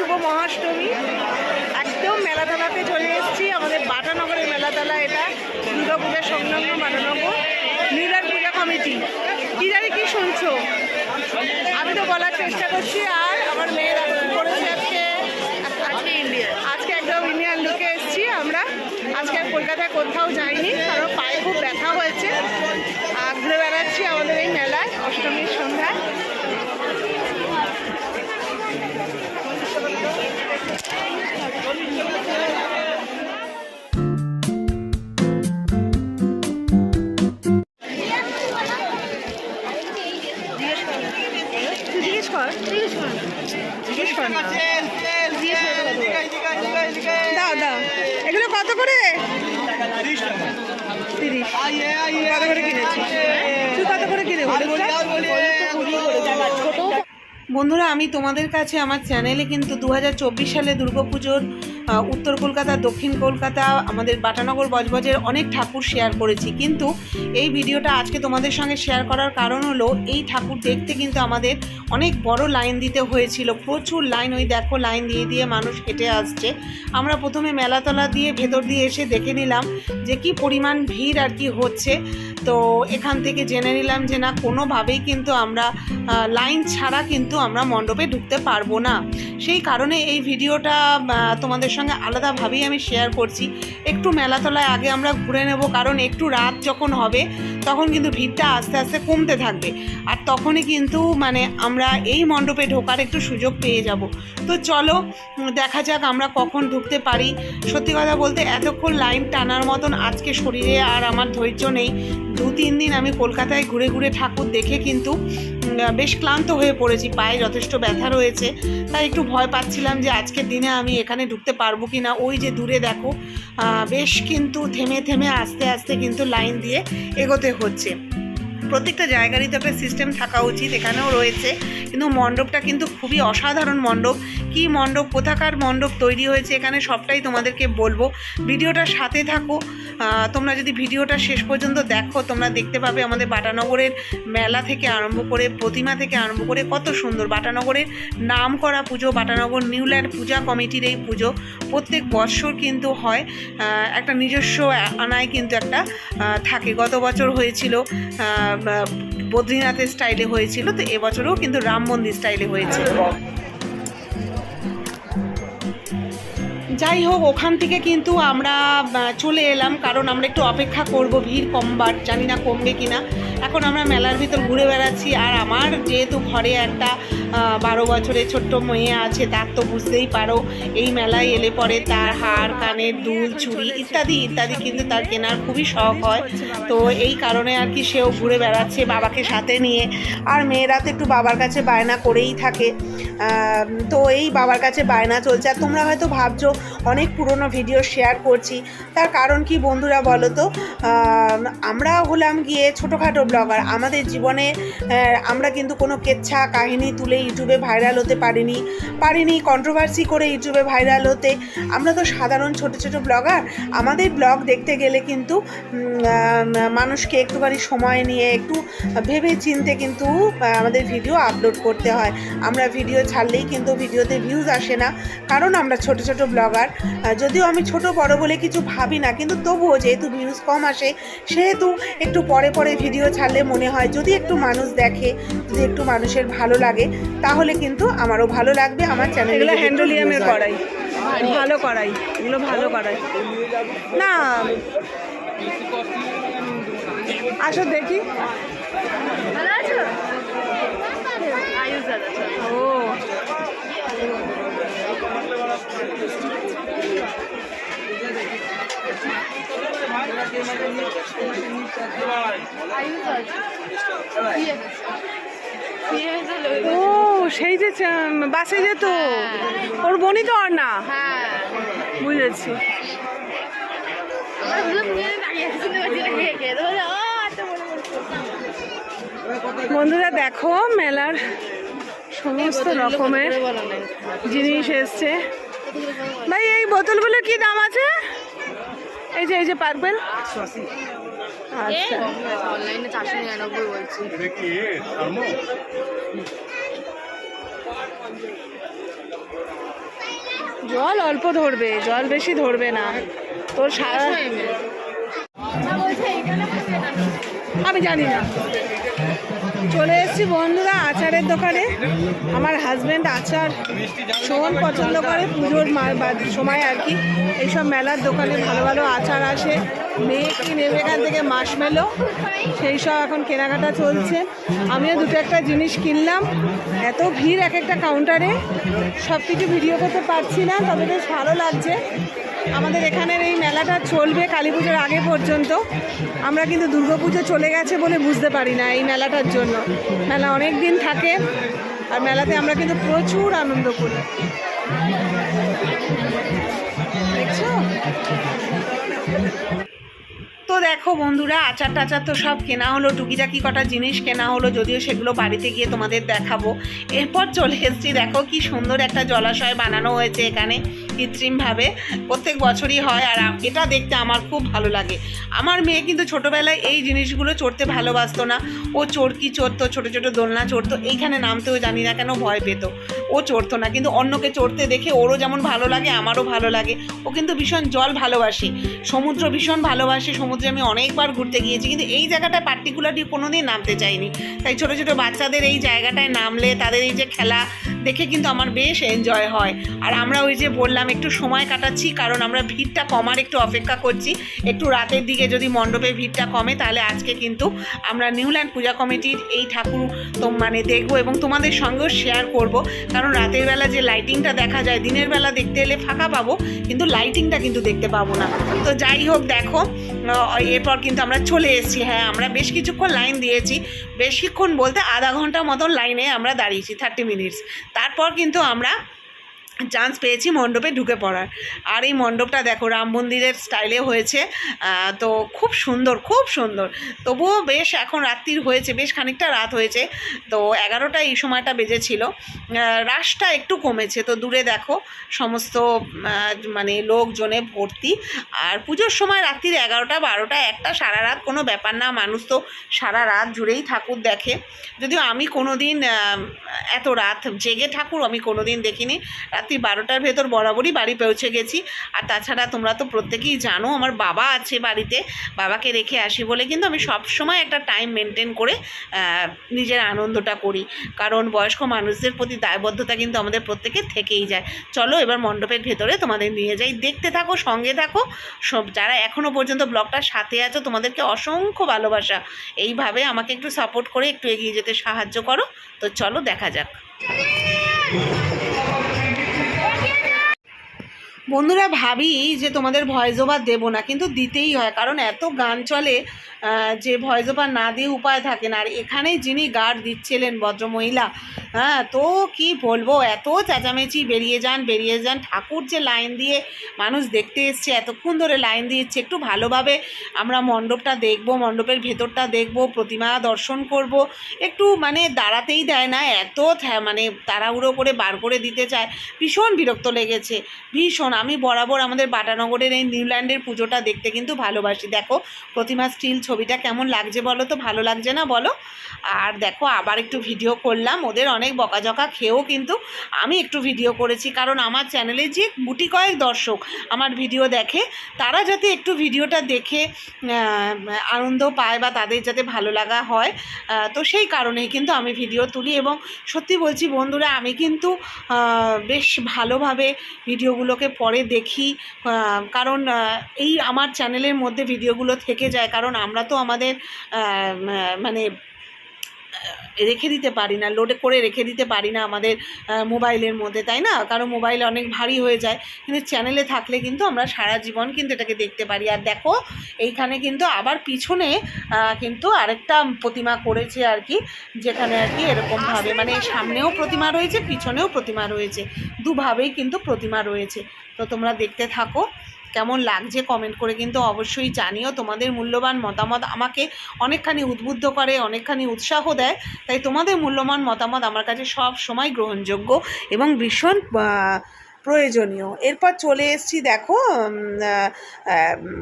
শুভ মহাষ্টমী। একদম মেলাতলাতে চলে এসেছি। আমাদের বাটানগরের মেলাতলা এটা। দুর্গা পূজা সংলগ্ন বাটানগর। নিউলার পূজা কমিটি। কি জানি কি শুনছো? আমি তো বলার চেষ্টা করছি, আর আমার মেয়েরা করেছে আজকে? আজকে একদম ইন্ডিয়ান লুকে এসেছি আমরা। আজকে আর কলকাতায় কোথাও যাইনি, কারণ পায়ে খুব ব্যথা হয়েছে। আর ঘুরে বেড়াচ্ছি আমাদের এই মেলায়, অষ্টমীর সন্ধ্যায়। বন্ধুরা, আমি তোমাদের কাছে আমার চ্যানেলে কিন্তু দু হাজার চব্বিশ সালে দুর্গাপুজোর উত্তর কলকাতা, দক্ষিণ কলকাতা, আমাদের বাটানগর, বজবজের অনেক ঠাকুর শেয়ার করেছি। কিন্তু এই ভিডিওটা আজকে তোমাদের সঙ্গে শেয়ার করার কারণ হলো, এই ঠাকুর দেখতে কিন্তু আমাদের অনেক বড় লাইন দিতে হয়েছিল। প্রচুর লাইন ওই দেখো লাইন দিয়ে দিয়ে মানুষ হেঁটে আসছে। আমরা প্রথমে মেলাতলা দিয়ে ভেতর দিয়ে এসে দেখে নিলাম যে কি পরিমাণ ভিড় আর কি হচ্ছে। তো এখান থেকে জেনে নিলাম যে না, কোনোভাবেই কিন্তু আমরা লাইন ছাড়া কিন্তু আমরা মণ্ডপে ঢুকতে পারব না। সেই কারণে এই ভিডিওটা তোমাদের সঙ্গে আলাদাভাবেই আমি শেয়ার করছি। একটু মেলাতলায় আগে আমরা ঘুরে নেব, কারণ একটু রাত যখন হবে তখন কিন্তু ভিড়টা আস্তে আস্তে কমতে থাকবে। আর তখনই কিন্তু মানে আমরা এই মণ্ডপে ঢোকার একটু সুযোগ পেয়ে যাব। তো চলো দেখা যাক আমরা কখন ঢুকতে পারি। সত্যি কথা বলতে এতক্ষণ লাইন টানার মতন আজকে শরীরে আর আমার ধৈর্য নেই। দু, তিন দিন আমি কলকাতায় ঘুরে ঘুরে ঠাকুর দেখে কিন্তু বেশ ক্লান্ত হয়ে পড়েছি। পায়ে যথেষ্ট ব্যথা রয়েছে। তাই একটু ভয় পাচ্ছিলাম যে আজকের দিনে আমি এখানে ঢুকতে পারব কি না ওই যে দূরে দেখো বেশ কিন্তু থেমে থেমে আস্তে আস্তে কিন্তু লাইন দিয়ে এগোতে হচ্ছে। প্রত্যেকটা জায়গারই তো একটা সিস্টেম থাকা উচিত, এখানেও রয়েছে। কিন্তু মণ্ডপটা কিন্তু খুবই অসাধারণ মণ্ডপ। কি মণ্ডপ, কোথাকার মণ্ডপ তৈরি হয়েছে, এখানে সবটাই তোমাদেরকে বলব। ভিডিওটার সাথে থাকো। তোমরা যদি ভিডিওটা শেষ পর্যন্ত দেখো, তোমরা দেখতে পাবে আমাদের বাটানগরের মেলা থেকে আরম্ভ করে, প্রতিমা থেকে আরম্ভ করে কত সুন্দর। বাটানগরের নাম করা পুজো, বাটানগর নিউল্যান্ড পূজা কমিটির এই পুজো প্রত্যেক বৎসর কিন্তু হয়। একটা নিজস্ব আনায় কিন্তু একটা থাকে। গত বছর হয়েছিল বদ্রীনাথের স্টাইলে হয়েছিল, তো এবছরও কিন্তু রাম মন্দির স্টাইলে হয়েছে। যাই হোক, ওখান থেকে কিন্তু আমরা চলে এলাম, কারণ আমরা একটু অপেক্ষা করব ভিড় কমবার, জানি না কমবে কি না এখন আমরা মেলার ভিতর ঘুরে বেড়াচ্ছি আর আমার যেহেতু ঘরে একটা বারো বছরের ছোট্ট মেয়ে আছে তার তো বুঝতেই পারো এই মেলায় এলে পরে তার হার কানের দুল চুড়ি ইত্যাদি ইত্যাদি কিন্তু তার কেনার খুবই শখ হয়। তো এই কারণে আর কি সেও ঘুরে বেড়াচ্ছে বাবাকে সাথে নিয়ে। আর মেয়েরা তো একটু বাবার কাছে বায়না করেই থাকে। তো এই বাবার কাছে বায়না চলছে। আর তোমরা হয়তো ভাবছ অনেক পুরনো ভিডিও শেয়ার করছি। তার কারণ কি বন্ধুরা বলো তো? আম, আমরা হলাম গিয়ে ছোটোখাটো ব্লগার আমাদের জীবনে আমরা কিন্তু কোনো কেচ্ছা কাহিনী তুলে ইউটিউবে ভাইরাল হতে পারিনি পারিনি কন্ট্রোভার্সি করে ইউটিউবে ভাইরাল হতে। আমরা তো সাধারণ ছোট ছোট ব্লগার আমাদের ব্লগ দেখতে গেলে কিন্তু মানুষকে একটুখানি সময় নিয়ে, একটু ভেবে চিনতে কিন্তু আমাদের ভিডিও আপলোড করতে হয়। আমরা ভিডিও ছাড়লেই কিন্তু ভিডিওতে ভিউজ আসে না। কারণ আমরা ছোট ছোট ব্লগার যদিও আমি ছোট, বড় বলে কিছু ভাবি না, কিন্তু তবুও যেহেতু ভিউজ কম আসে, সেহেতু একটু পরে পরে ভিডিও ছাড়লে মনে হয় যদি একটু মানুষ দেখে যদি একটু মানুষের ভালো লাগে তাহলে কিন্তু আমারও ভালো লাগবে আমার চ্যানেলগুলো হ্যান্ডোলিয়ামের করাই ভালো করাই এগুলো ভালো করাই না আসো দেখি ভালো আছো আয়ুষ দাদা ও আয়ুষ আছে ও সেই যে বাসে যেত। ওর বনি তো আর না? হ্যাঁ। বুঝেছি। আমরা দুজন মিলে দাঁড়িয়ে আছি, শুনতে পাচ্ছি না কে কে। তো বলে, "ও, এত বড় বড়।" বন্ধুরা দেখো মেলার সমস্ত রকমের জিনিস এসছে। ভাই এই বোতলগুলো কি দাম আছে? এই যে এই যে পার্পেল আচ্ছা। অনলাইনে চারশো নিরানব্বই বলছি। জল অল্প ধরবে জল বেশি ধরবে না। তোর সারা আমি জানি না। চলে এসেছি বন্ধুরা আচারের দোকানে। আমার হাজব্যান্ড আচার ভীষণ পছন্দ করে, পুজোর সময় আর কি। এইসব মেলার দোকানে ভালো ভালো আচার আসে। মেয়ে কি নেবে এখান থেকে? মাস মেলো সেই সব এখন কেনাকাটা চলছে। আমিও দুটো একটা জিনিস কিনলাম। এত ভিড় এক একটা কাউন্টারে সব কিছু ভিডিও করতে পারছি না, তবে বেশ ভালো লাগছে। আমাদের এখানের এই মেলাটা চলবে কালী পুজোর আগে পর্যন্ত। আমরা কিন্তু দুর্গাপুজো চলে গেছে বলে বুঝতে পারি না এই মেলাটার জন্য। মেলা অনেক দিন থাকে আর মেলাতে আমরা কিন্তু প্রচুর আনন্দ করি। দেখছ? তো দেখো বন্ধুরা, আচার টাচার তো সব কেনা হলো, টুকিটাকি কটা জিনিস কেনা হলো, যদিও সেগুলো বাড়িতে গিয়ে তোমাদের দেখাবো। এরপর চলে এসেছি, দেখো কি সুন্দর একটা জলাশয় বানানো হয়েছে এখানে। কৃত্রিমভাবে প্রত্যেক বছরই হয় আর এটা দেখতে আমার খুব ভালো লাগে। আমার মেয়ে কিন্তু ছোটোবেলায় এই জিনিসগুলো চড়তে ভালোবাসতো না। ও চড়কি চড়তো, ছোটো ছোটো দোলনা চড়তো, এইখানে নামতেও জানি না কেন ভয় পেত। ও চড়তো না, কিন্তু অন্যকে চড়তে দেখে ওরও যেমন ভালো লাগে, আমারও ভালো লাগে। ও কিন্তু ভীষণ জল ভালোবাসে। সমুদ্র ভীষণ ভালোবাসে, সমুদ্রে আমি অনেকবার ঘুরতে গিয়েছি, কিন্তু এই জায়গাটায় পার্টিকুলারলি কোনো দিন নামতে চাইনি। তাই ছোটো ছোটো বাচ্চাদের এই জায়গাটায় নামলে, তাদের এই যে খেলা দেখে কিন্তু আমার বেশ এনজয় হয়। আর আমরা ওই যে বললাম, একটু সময় কাটাচ্ছি, কারণ আমরা ভিড়টা কমার একটু অপেক্ষা করছি। একটু রাতের দিকে যদি মণ্ডপে ভিড়টা কমে, তাহলে আজকে কিন্তু আমরা নিউল্যান্ড পূজা কমিটির এই ঠাকুর তো মানে দেখব এবং তোমাদের সঙ্গেও শেয়ার করব। কারণ রাতের বেলা যে লাইটিংটা দেখা যায়, দিনের বেলা দেখতে এলে ফাঁকা পাবো, কিন্তু লাইটিংটা কিন্তু দেখতে পাবো না। তো যাই হোক, দেখো এরপর কিন্তু আমরা চলে এসেছি। হ্যাঁ আমরা বেশ কিছুক্ষণ লাইন দিয়েছি। বেশিক্ষণ বলতে আধা ঘণ্টা মতন লাইনে আমরা দাঁড়িয়েছি থার্টি মিনিটস তারপর কিন্তু আমরা চান্স পেয়েছি মণ্ডপে ঢুকে পড়ার। আর এই মণ্ডপটা দেখো, রাম মন্দিরের স্টাইলে হয়েছে। তো খুব সুন্দর খুব সুন্দর। তবুও বেশ এখন রাত্রির হয়েছে, বেশ খানিকটা রাত হয়েছে। তো এগারোটা এই সময়টা বেজেছিল। রাশটা একটু কমেছে। তো দূরে দেখো, সমস্ত মানে লোকজনে ভর্তি। আর পুজোর সময় রাত্রির এগারোটা, বারোটা, একটা, সারা রাত কোনো ব্যাপার না। মানুষ তো সারা রাত জুড়েই ঠাকুর দেখে। যদিও আমি কোনো দিন এত রাত জেগে ঠাকুর আমি কোনো দিন দেখিনি রাত্রি বারোটার ভেতর বরাবরই বাড়ি পৌঁছে গেছি। আর তাছাড়া তোমরা তো প্রত্যেকেই জানো, আমার বাবা আছে বাড়িতে, বাবাকে রেখে আসি বলে কিন্তু আমি সব সময় একটা টাইম মেনটেন করে নিজের আনন্দটা করি। কারণ বয়স্ক মানুষদের প্রতি দায়বদ্ধতা কিন্তু আমাদের প্রত্যেকের থেকেই যায়। চলো এবার মণ্ডপের ভেতরে তোমাদের নিয়ে যাই। দেখতে থাকো, সঙ্গে থাকো। সব যারা এখনও পর্যন্ত ব্লগটার সাথে আছো, তোমাদেরকে অসংখ্য ভালোবাসা। এইভাবে আমাকে একটু সাপোর্ট করে একটু এগিয়ে যেতে সাহায্য করো। তো চলো দেখা যাক। বন্ধুরা ভাবি যে তোমাদের ভয়েস ওভার দেবো না, কিন্তু দিতেই হয়, কারণ এত গান চলে যে ভয়েস ওভার না দিয়ে উপায় থাকে না। আর এখানে যিনি গার্ড দিচ্ছিলেন ভদ্রমহিলা হ্যাঁ তো কি বলব, এত চেঁচামেচি, বেরিয়ে যান বেরিয়ে যান, ঠাকুর যে লাইন দিয়ে মানুষ দেখতে এসছে, এতক্ষণ ধরে লাইন দিচ্ছে একটু ভালোভাবে আমরা মণ্ডপটা দেখব, মণ্ডপের ভেতরটা দেখব, প্রতিমা দর্শন করব, একটু মানে দাঁড়াতেই দেয় না, এত মানে তাড়াহুড়ো করে বার করে দিতে চায়, ভীষণ বিরক্ত লেগেছে, ভীষণ। আমি বরাবর আমাদের বাটানগরের এই নিউল্যান্ডের পুজোটা দেখতে কিন্তু ভালোবাসি। দেখো, প্রতিমা স্টিল ছবিটা কেমন লাগছে বলো তো? ভালো লাগছে না বলো? আর দেখো, আবার একটু ভিডিও করলাম। ওদের অনেক বকাঝকা খেয়েও কিন্তু আমি একটু ভিডিও করেছি। কারণ আমার চ্যানেলে যে গুটি কয়েক দর্শক আমার ভিডিও দেখে, তারা যাতে একটু ভিডিওটা দেখে আনন্দ পায় বা তাদের যাতে ভালো লাগা হয় তো সেই কারণেই কিন্তু আমি ভিডিও তুলি। এবং সত্যি বলছি বন্ধুরা, আমি কিন্তু বেশ ভালোভাবে ভিডিওগুলোকে পরে দেখি কারণ এই আমার চ্যানেলের মধ্যে ভিডিওগুলো থেকে যায়। কারণ আমরা তো আমাদের মানে রেখে দিতে পারি না লোডে করে রেখে দিতে পারি না আমাদের মোবাইলের মধ্যে, তাই না? কারণ মোবাইল অনেক ভারী হয়ে যায়। কিন্তু চ্যানেলে থাকলে কিন্তু আমরা সারা জীবন কিন্তু এটাকে দেখতে পারি। আর দেখো, এইখানে কিন্তু আবার পিছনে কিন্তু আরেকটা প্রতিমা করেছে আর কি, যেখানে আর কি এরকমভাবে মানে সামনেও প্রতিমা রয়েছে, পিছনেও প্রতিমা রয়েছে। দুভাবেই কিন্তু প্রতিমা রয়েছে। তো তোমরা দেখতে থাকো। কেমন লাগছে কমেন্ট করে কিন্তু অবশ্যই জানিও। তোমাদের মূল্যবান মতামত আমাকে অনেকখানি উদ্বুদ্ধ করে, অনেকখানি উৎসাহ দেয়। তাই তোমাদের মূল্যবান মতামত আমার কাছে সব সময় গ্রহণযোগ্য এবং ভীষণ প্রয়োজনীয়। এরপর চলে এসছি দেখো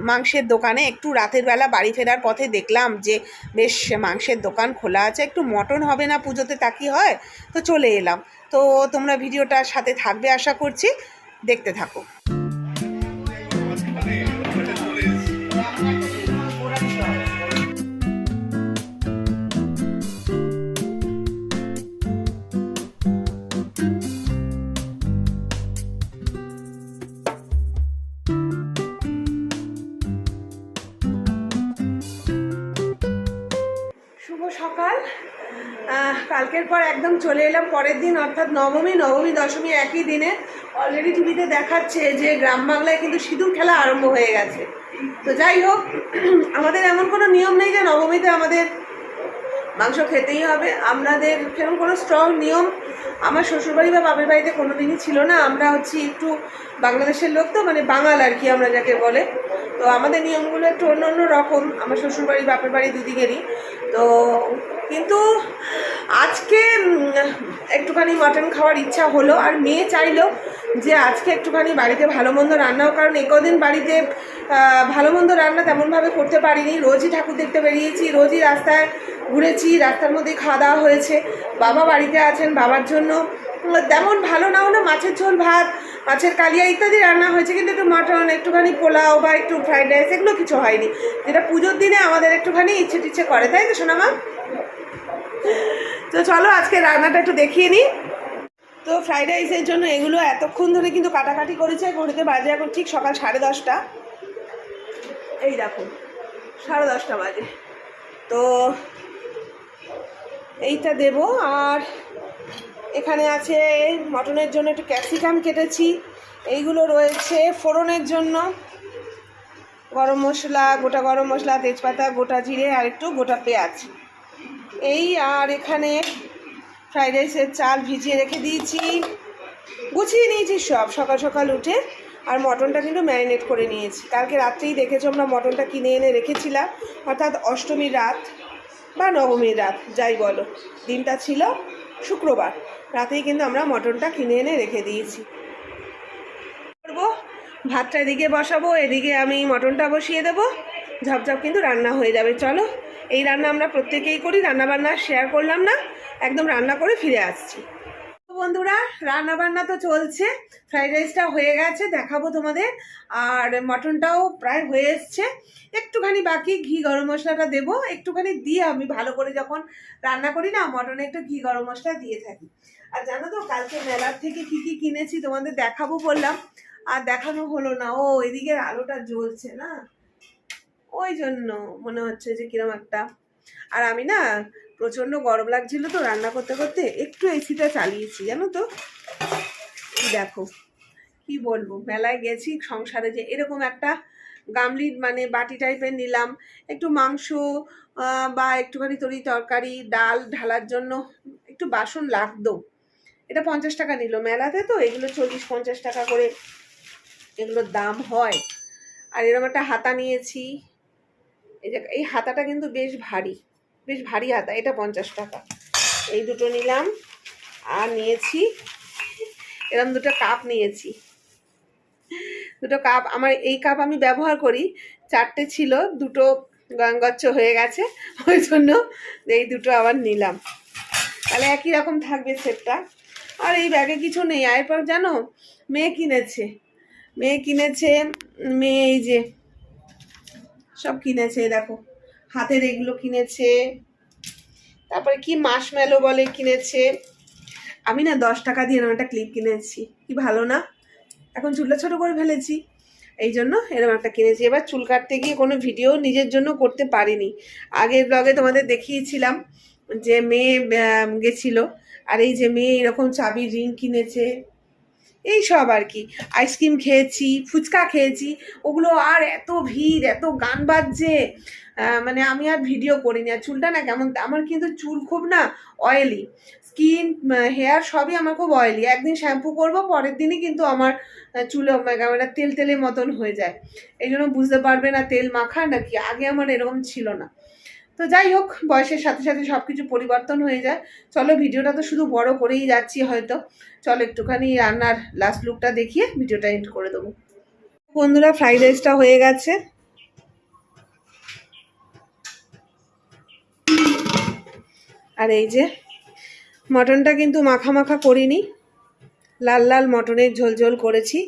মাংসের দোকানে। একটু রাতের বেলা বাড়ি ফেরার পথে দেখলাম যে বেশ মাংসের দোকান খোলা আছে। একটু মটন হবে না পুজোতে, তা কি হয়? তো চলে এলাম। তো তোমরা ভিডিওটার সাথে থাকবে আশা করছি। দেখতে থাকো। কালকের পর একদম চলে এলাম, পরের দিন অর্থাৎ নবমী নবমী, দশমী একই দিনে অলরেডি টিভিতে দেখাচ্ছে যে গ্রাম বাংলায় কিন্তু সিঁদুর খেলা আরম্ভ হয়ে গেছে। তো যাই হোক, আমাদের এমন কোনো নিয়ম নেই যে নবমীতে আমাদের মাংস খেতেই হবে। আপনাদের সেরকম কোনো স্ট্রং নিয়ম আমার শ্বশুরবাড়ি বা বাপের বাড়িতে কোনো দিনই ছিল না। আমরা হচ্ছি একটু বাংলাদেশের লোক তো মানে বাঙাল আর কি আমরা যাকে বলে। তো আমাদের নিয়মগুলো একটু অন্য অন্য রকম। আমার শ্বশুরবাড়ি, বাপের বাড়ি দুদিকেরই। তো কিন্তু আজকে একটুখানি মাটন খাওয়ার ইচ্ছা হলো, আর মেয়ে চাইলো যে আজকে একটুখানি বাড়িতে ভালো মন্দ রান্না হোক। কারণ একদিন বাড়িতে ভালো মন্দ রান্না তেমনভাবে করতে পারিনি। রোজই ঠাকুর দেখতে বেরিয়েছি, রোজই রাস্তায় ঘুরেছি, রাস্তার মধ্যে খাওয়া দাওয়া হয়েছে। বাবা বাড়িতে আছেন, বাবার জন্য তেমন ভালো না হলে মাছের ঝোল, ভাত, মাছের কালিয়া ইত্যাদি রান্না হয়েছে, কিন্তু একটু মাটন, একটুখানি পোলাও বা একটু ফ্রাইড রাইস এগুলো কিছু হয়নি। যেটা পুজোর দিনে আমাদের একটুখানি ইচ্ছে টিচ্ছে করে, তাই তো সোনামা? তো চলো আজকে রান্নাটা একটু দেখিয়ে নিই। তো ফ্রাইড রাইসের জন্য এগুলো এতক্ষণ ধরে কিন্তু কাটাকাটি করেছে ঘড়িতে বাজে এখন ঠিক সকাল সাড়ে দশটা। এই দেখো, সাড়ে দশটা বাজে। তো এইটা দেব, আর এখানে আছে মটনের জন্য একটু ক্যাপসিকাম কেটেছি। এইগুলো রয়েছে ফোড়নের জন্য। গরম মশলা, গোটা গরম মশলা, তেজপাতা, গোটা জিরে আর একটু গোটা পেঁয়াজ। এই আর এখানে ফ্রাইড রাইসের চাল ভিজিয়ে রেখে দিয়েছি। গুছিয়ে নিয়েছি সব, সকাল সকাল উঠে। আর মটনটা কিন্তু ম্যারিনেট করে নিয়েছি। কালকে রাত্রেই দেখেছ আমরা মটনটা কিনে এনে রেখেছিলাম। অর্থাৎ অষ্টমীর রাত বা নবমীর রাত, যাই বলো। দিনটা ছিল শুক্রবার। রাতেই কিন্তু আমরা মটনটা কিনে এনে রেখে দিয়েছি। করব, ভাতটা এদিকে বসাবো, এদিকে আমি মটনটা বসিয়ে দেবো। ঝপঝপ কিন্তু রান্না হয়ে যাবে, চলো। এই রান্না আমরা প্রত্যেকেই করি, রান্নাবান্না শেয়ার করলাম না, একদম রান্না করে ফিরে আসছি। বন্ধুরা রান্না বান্না তো চলছে ফ্রাইড রাইসটা হয়ে গেছে, দেখাবো তোমাদের। আর মটনটাও প্রায় হয়ে এসছে। একটুখানি বাকি ঘি গরম মশলাটা দেবো, একটুখানি দিয়ে আমি ভালো করে যখন রান্না করি না, মটনে একটু ঘি গরম মশলা দিয়ে থাকি। আর জানো তো, কালকে মেলার থেকে কি কি কিনেছি তোমাদের দেখাবো বললাম, আর দেখানো হলো না। ও, এদিকে আলোটা জ্বলছে না? ওই জন্য মনে হচ্ছে যে কিরম একটা। আর আমি না, প্রচণ্ড গরম লাগছিল তো রান্না করতে করতে, একটু এসিটা চালিয়েছি, জানো তো? দেখো, কি বলব, মেলায় গেছি, সংসারে যে এরকম একটা গামলি মানে বাটি টাইপের নিলাম, একটু মাংস বা একটুখানি তরি তরকারি, ডাল ঢালার জন্য একটু বাসন লাগতো। এটা পঞ্চাশ টাকা নিল। মেলাতে তো এগুলো চল্লিশ, পঞ্চাশ টাকা করে এগুলোর দাম হয়। আর এরকম একটা হাতা নিয়েছি। এই যে, এই হাতাটা কিন্তু বেশ ভারী বেশ ভারী হাতা, এটা পঞ্চাশ টাকা। এই দুটো নিলাম, আর নিয়েছি এরকম দুটো কাপ নিয়েছি। দুটো কাপ আমার এই কাপ আমি ব্যবহার করি, চারটে ছিল, দুটো গঙ্গচ্ছ হয়ে গেছে, ওই জন্য এই দুটো আবার নিলাম। তাহলে একই রকম থাকবে সেটটা আর এই ব্যাগে কিছু নেই। এরপর জানো, মেয়ে কিনেছে। মেয়ে কিনেছে, মেয়ে এই যে সব কিনেছে দেখো। হাতের এগুলো কিনেছে। তারপরে কি মাসমেলো বলে কিনেছে। আমি না দশ টাকা দিয়ে এরকম একটা ক্লিপ কিনেছি। কি ভালো না? এখন চুলটা ছোটো করে ফেলেছি। এই জন্য এরকম একটা কিনেছি। এবার চুল কাটতে গিয়ে কোনো ভিডিও নিজের জন্য করতে পারিনি। আগের ব্লগে তোমাদের দেখিয়েছিলাম যে মেয়ে গেছিল। আর এই যে মেয়ে এরকম চাবির রিং কিনেছে, এই সব আর কি। আইসক্রিম খেয়েছি, ফুচকা খেয়েছি, ওগুলো আর এত ভিড়, এত গান বাজছে। মানে আমি আর ভিডিও করিনি। আর চুলটা না কেমন, আমার কিন্তু চুল খুব না অয়েলি স্কিন হেয়ার সবই আমার খুব অয়েলি একদিন শ্যাম্পু করব, পরের দিনই কিন্তু আমার চুলে ক্যামেরা তেল তেলের মতন হয়ে যায়। এই জন্য বুঝতে পারবে না তেল মাখা নাকি? আগে আমার এরকম ছিল না। তো যাই হোক, বয়সের সাথে সাথে সব কিছু পরিবর্তন হয়ে যায়। চলো, ভিডিওটা তো শুধু বড় করেই যাচ্ছি হয়তো। চলো, একটুখানি রান্নার লাস্ট লুকটা দেখিয়ে ভিডিওটা এন্ড করে দেবো। বন্ধুরা ফ্রাইড রাইসটা হয়ে গেছে। আর এই যে, মটনটা কিন্তু মাখা মাখা করিনি। লাল লাল মটনের ঝোল ঝোল করেছি।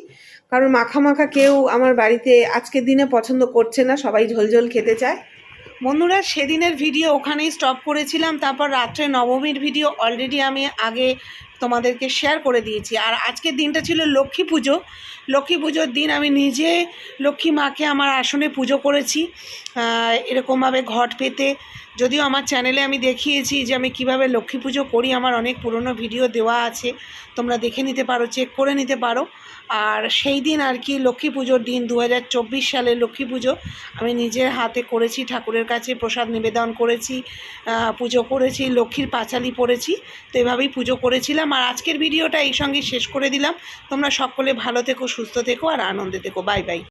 কারণ মাখা মাখা কেউ আমার বাড়িতে আজকের দিনে পছন্দ করছে না, সবাই ঝোল ঝোল খেতে চায়। বন্ধুরা, সেদিনের ভিডিও ওখানেই স্টপ করেছিলাম। তারপর রাত্রে নবমীর ভিডিও অলরেডি আমি আগে তোমাদেরকে শেয়ার করে দিয়েছি। আর আজকের দিনটা ছিল লক্ষ্মী পুজো। লক্ষ্মী পুজোর দিন আমি নিজে লক্ষ্মী মাকে আমার আসনে পুজো করেছি। এরকমভাবে ঘট পেতে যদিও আমার চ্যানেলে আমি দেখিয়েছি যে আমি কীভাবে লক্ষ্মী পুজো করি, আমার অনেক পুরনো ভিডিও দেওয়া আছে। তোমরা দেখে নিতে পারো চেক করে নিতে পারো। আর সেই দিন আর কি লক্ষ্মী পুজোর দিন দু হাজার চব্বিশ সালে লক্ষ্মী পুজো, আমি নিজের হাতে করেছি, ঠাকুরের কাছে প্রসাদ নিবেদন করেছি পুজো করেছি, লক্ষ্মীর পাঁচালি পড়েছি, তো এভাবেই পুজো করেছিলাম। আর আজকের ভিডিওটা এই সঙ্গে শেষ করে দিলাম। তোমরা সকলে ভালো থেকো, সুস্থ থেকো, আর আনন্দে থেকো। Bye bye